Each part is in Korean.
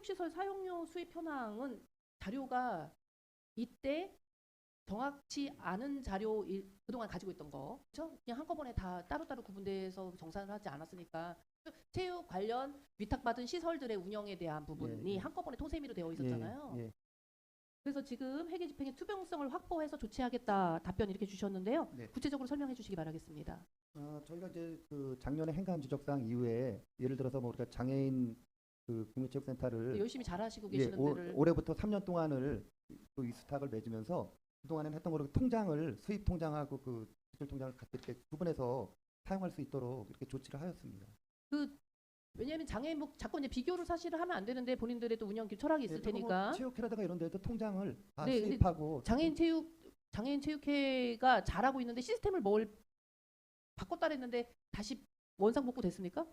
체육시설 사용료 수입 현황은 자료가 이때 정확치 않은 자료 일- 그동안 가지고 있던 거 그렇죠? 그냥 한꺼번에 다 따로따로 구분돼서 정산을 하지 않았으니까 체육 관련 위탁받은 시설들의 운영에 대한 부분이 예, 예. 한꺼번에 토세미로 되어 있었잖아요. 예, 예. 그래서 지금 회계 집행의 투명성을 확보해서 조치하겠다 답변 이렇게 주셨는데요. 네. 구체적으로 설명해 주시기 바라겠습니다. 어, 저희가 이제 그 작년에 행감 지적사항 이후에 예를 들어서 뭐 우리가 장애인 그 국민체육센터를 열심히 잘하시고 예, 계시는 올, 데를 올해부터 3년 동안을 그 이스탁을 맺으면서 그동안에는 했던 거로 통장을 수입 통장하고 그 지출 통장을 같이 이렇게 구분해서 사용할 수 있도록 이렇게 조치를 하였습니다. 그 왜냐하면 장애인 뭐 자꾸 이제 비교를 사실을 하면 안 되는데 본인들의 또 운영 철학이 있을 예, 뭐 테니까 체육회라든가 이런 데도 통장을 다 네, 수입하고 장애인 체육 장애인 체육회가 잘하고 있는데 시스템을 뭘 바꿨다 그랬는데 다시 원상 복구 됐습니까?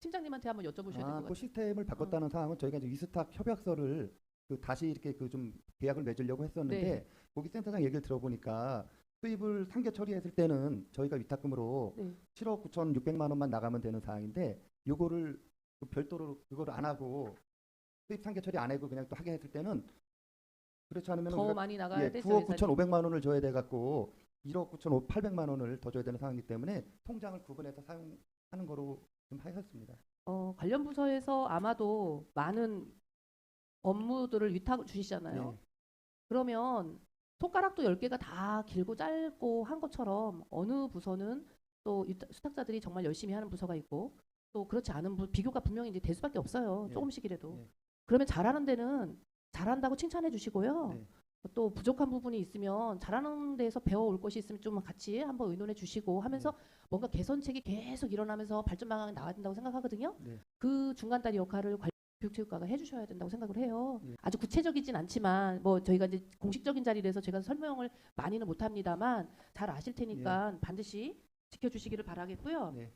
그 팀장님한테 한번 여쭤보셔야 될 것 아, 같아요. 그 시스템을 바꿨다는 사항은 저희가 이제 이스탁 협약서를 그 다시 이렇게 그 좀 계약을 맺으려고 했었는데 네. 거기 센터장 얘기를 들어보니까 수입을 상계 처리했을 때는 저희가 위탁금으로 네. 7억 9천 6백만 원만 나가면 되는 사항인데 요거를 그 별도로 그걸 안 하고 수입 상계 처리 안 하고 그냥 또 하게 했을 때는 그렇지 않으면 더 많이 나가야 예, 돼. 9억 9천 5백만 원을 줘야 돼 갖고 1억 9천 8백만 원을 더 줘야 되는 상황이기 때문에 통장을 구분해서 사용하는 거로 좀 하였습니다. 어, 관련 부서에서 아마도 많은 업무들을 위탁 주시잖아요. 네. 그러면 손가락도 10개가 다 길고 짧고 한 것처럼 어느 부서는 또이 수탁자들이 정말 열심히 하는 부서가 있고 또 그렇지 않은 부, 비교가 분명히 이제 될 수밖에 없어요. 네. 조금씩이라도. 네. 그러면 잘하는 데는 잘한다고 칭찬해 주시고요. 네. 또 부족한 부분이 있으면 잘하는 데에서 배워올 것이 있으면 좀 같이 한번 의논해 주시고 하면서 네. 뭔가 개선책이 계속 일어나면서 발전 방향이 나와야 된다고 생각하거든요. 네. 그 중간다리 역할을 관- 교육체육과가 해주셔야 된다고 생각을 해요. 예. 아주 구체적이진 않지만 뭐 저희가 이제 공식적인 자리에서 제가 설명을 많이는 못합니다만 잘 아실 테니까 반드시 지켜주시기를 바라겠고요. 네.